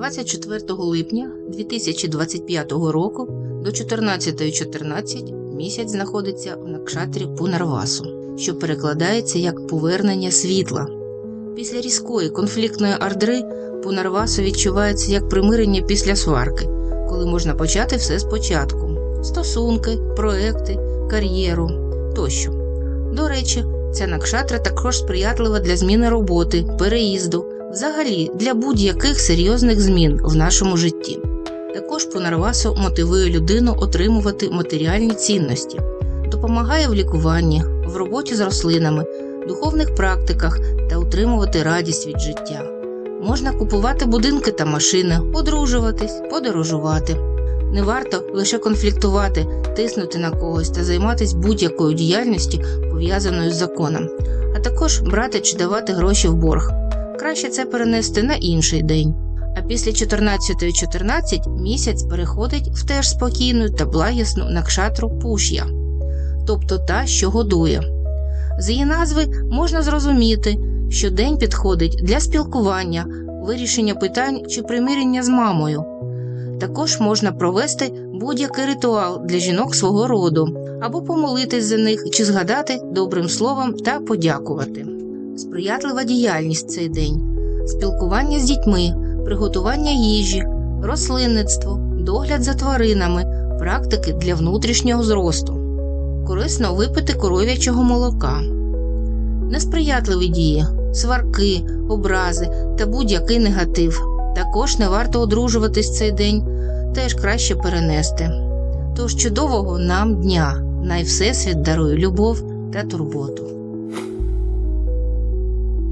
24 липня 2025 року до 14.14 місяць знаходиться в накшатрі Пунарвасу, що перекладається як повернення світла. Після різкої конфліктної ардри Пунарвасу відчувається як примирення після сварки, коли можна почати все спочатку: стосунки, проекти, кар'єру тощо. До речі, ця накшатра також сприятлива для зміни роботи, переїзду, взагалі для будь-яких серйозних змін в нашому житті. Також Пунарвасу мотивує людину отримувати матеріальні цінності, допомагає в лікуванні, в роботі з рослинами, духовних практиках та утримувати радість від життя. Можна купувати будинки та машини, одружуватись, подорожувати. Не варто лише конфліктувати, тиснути на когось та займатися будь-якою діяльністю, пов'язаною з законом, а також брати чи давати гроші в борг. Краще це перенести на інший день. А після 14.14 місяць переходить в теж спокійну та благісну накшатру пуш'я, тобто та, що годує. З її назви можна зрозуміти, що день підходить для спілкування, вирішення питань чи примирення з мамою. Також можна провести будь-який ритуал для жінок свого роду, або помолитись за них чи згадати добрим словом та подякувати. Сприятлива діяльність цей день, спілкування з дітьми, приготування їжі, рослинництво, догляд за тваринами, практики для внутрішнього зросту. Корисно випити коров'ячого молока. Несприятливі дії, сварки, образи та будь-який негатив. Також не варто одружуватись цей день, теж краще перенести. Тож чудового нам дня! Най Всесвіт дарує любов та турботу.